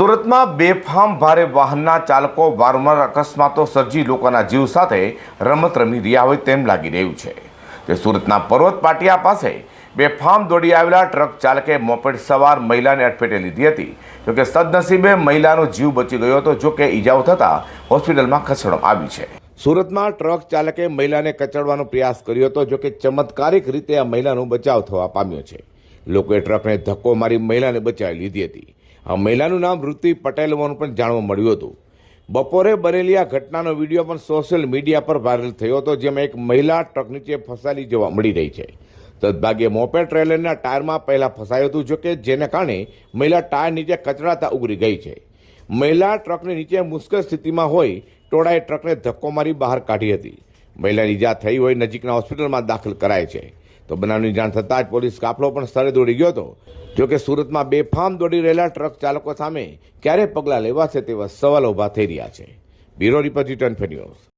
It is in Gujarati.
સુરતમાં બેફામ ભારે વાહનના ચાલકો વારંવાર અકસ્માતો સર્જી લોકોના જીવ સાથે રમત રમી રહ્યા હોય તેમ લાગી રહ્યું છે. તે સુરતના પર્વત પાટિયા પાસે બેફામ દોડી આવેલા ટ્રક ચાલકે મોપેડ સવાર મહિલાને અડફેટે લીધી હતી. જોકે સદનસીબે મહિલાનો જીવ બચી ગયો હતો, જોકે ઈજાઓ થતાં હોસ્પિટલમાં ખસેડવામાં આવી છે. સુરતમાં ટ્રક ચાલકે મહિલાને કચડવાનો પ્રયાસ કર્યો હતો, જોકે ચમત્કારિક રીતે આ મહિલાનો બચાવ થવા પામ્યો છે. લોકોએ ટ્રકને ધક્કો મારી મહિલાને બચાવી લીધી હતી. આ મહિલાનું નામ ઋતિ પટેલ હોવાનું પણ જાણવા મળ્યું હતું. બપોરે બનેલી આ ઘટનાનો વીડિયો પણ સોશિયલ મીડિયા પર વાયરલ થયો હતો, જેમાં એક મહિલા ટ્રક નીચે ફસાયેલી જોવા મળી રહી છે. સદભાગ્યે મોપેડ ટ્રેલરના ટાયરમાં પહેલાં ફસાયું હતું જોકે જેને કારણે મહિલા ટાયર નીચે કચડાતા ઉગરી ગઈ છે. મહિલા ટ્રકની નીચે મુશ્કેલ સ્થિતિમાં હોય ટોળાએ ટ્રકને ધક્કો મારી બહાર કાઢી હતી. મહિલાની ઈજા થઈ હોય નજીકના હોસ્પિટલમાં દાખલ કરાય છે. તો બનાવની જાણ થતાં જ પોલીસ કાફલો પણ સ્થળે દોડી ગયો હતો. જોકે સુરતમાં બેફામ દોડી રહેલા ટ્રક ચાલકો સામે ક્યારે પગલાં લેવાશે તેવા સવાલો ઊભા થઈ રહ્યા છે. Bureau report return news.